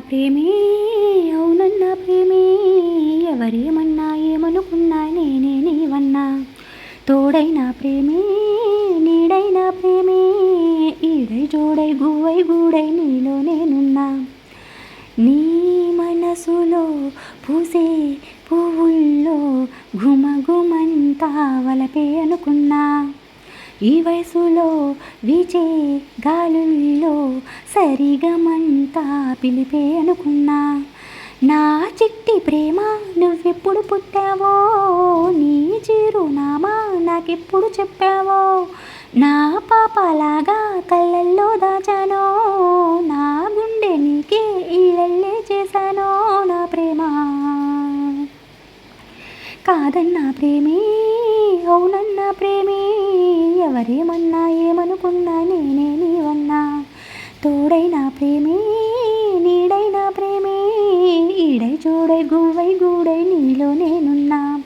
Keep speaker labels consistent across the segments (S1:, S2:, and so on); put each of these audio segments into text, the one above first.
S1: ప్రేమే అవునన్నా ప్రేమే ఎవరేమన్నా ఏమనుకున్నా నేనే నీవన్నా. తోడైన ప్రేమే నీడైన ప్రేమే ఈడై జోడై గువ్వై గూడై నీలో నేనున్నా. నీ మనసులో పూసే పువ్వుల్లో ఘుమఘుమంతా వలపే అనుకున్నా. ఈ వయసులో వీచే గాలుల్లో సరిగమంతా పిలిపే అనుకున్నా. నా చిట్టి ప్రేమ నువ్వెప్పుడు పుట్టావో నీ చిరునామా నాకెప్పుడు చెప్పావో నా పాపలాగా కళ్ళల్లో దాచానో నా గుండె నీకే ఈలల్లే చేశానో నా ప్రేమ. కాదన్నా ప్రేమే ఎవరేమన్నా ఏమనుకున్నా నేనే నీవన్నా. తోడైన ప్రేమే నీడైనా ప్రేమే ఈడై చూడై గువ్వై గూడై నీలో నేనున్నా.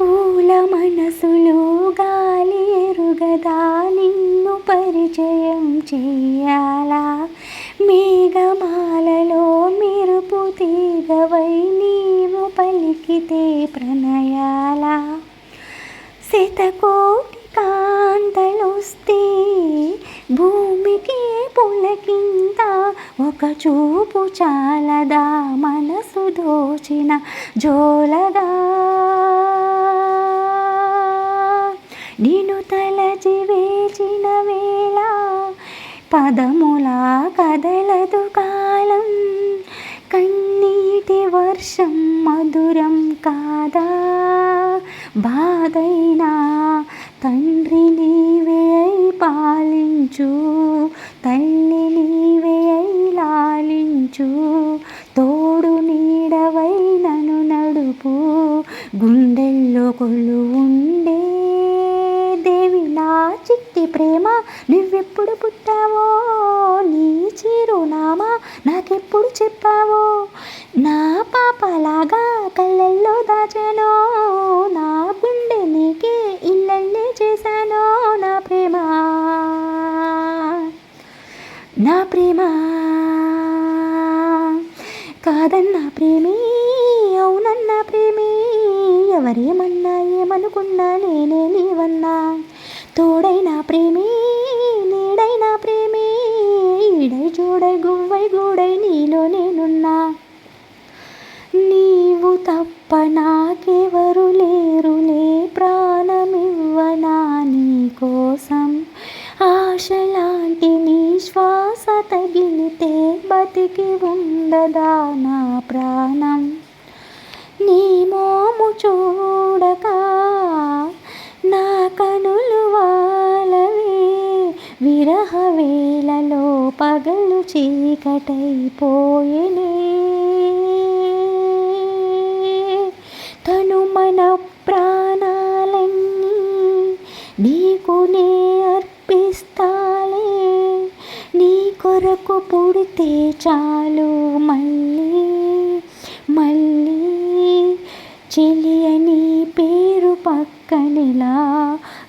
S1: పూల మనసులో గాలి ఎరుగదా నిన్ను పరిచయం చేయాలా. మేఘమాలలో మెరుపు తీగవై నీవు పలికితే ప్రణయాలా. శతకోటి కాంతలొస్తే భూమికి పులకింత ఒక చూపు చాలదా మనసు దోచిన జోలగా నిను తలచి వేచిన వేళ పదములా కదలదు కాలం. కన్నీటి వర్షం మధురం కాదా? బాధైనా తండ్రి నీవే అయి పాలించు. తల్లి నీవే అయి లాలించు. తోడు నీడవై నను నడుపు. గుండెల్లో కొలు ఉండే దేవి నా చిట్టి ప్రేమ. నువ్వెప్పుడు పుట్టావో నా ప్రేమ? కాదన్న ప్రేమి అవునన్న ప్రేమి ఎవరేమన్నా ఏమనుకున్నా నేనే నీవన్నా. తోడైన ప్రేమీ నీడైన ప్రేమి ఈడై చూడై గువ్వై గూడై నీలో నేనున్నా. నీవు తప్ప నాకెవరు బ్రతికి ఉండదా నా ప్రాణం? నీ మోము చూడక నా కనులు వాళ్ళవే విరహ వేళలో పగలు చీకటైపోయేనే. తను మన ప్రాణాలన్నీ పుడితే చాలు మళ్ళీ మళ్ళీ. చెలియని పేరు పక్కనిలా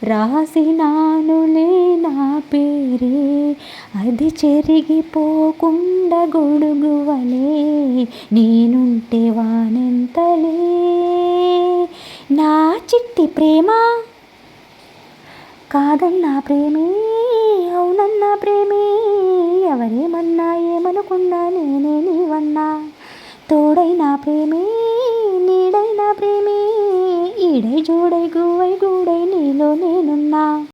S1: రాసినానులే నా పేరే. అది చెరిగిపోకుండా గొడుగువలే. నేనుంటే వానెంతలే. నా చిట్టి ప్రేమ. కాదన్నా ప్రేమే. నన్న ప్రేమే ఎవరేమన్నా ఏమనుకున్నా నేనే నీవన్నా. తోడైన ప్రేమే నీడైనా ప్రేమే ఈడై జోడై గువ్వై గూడై నీలో నేనున్నా.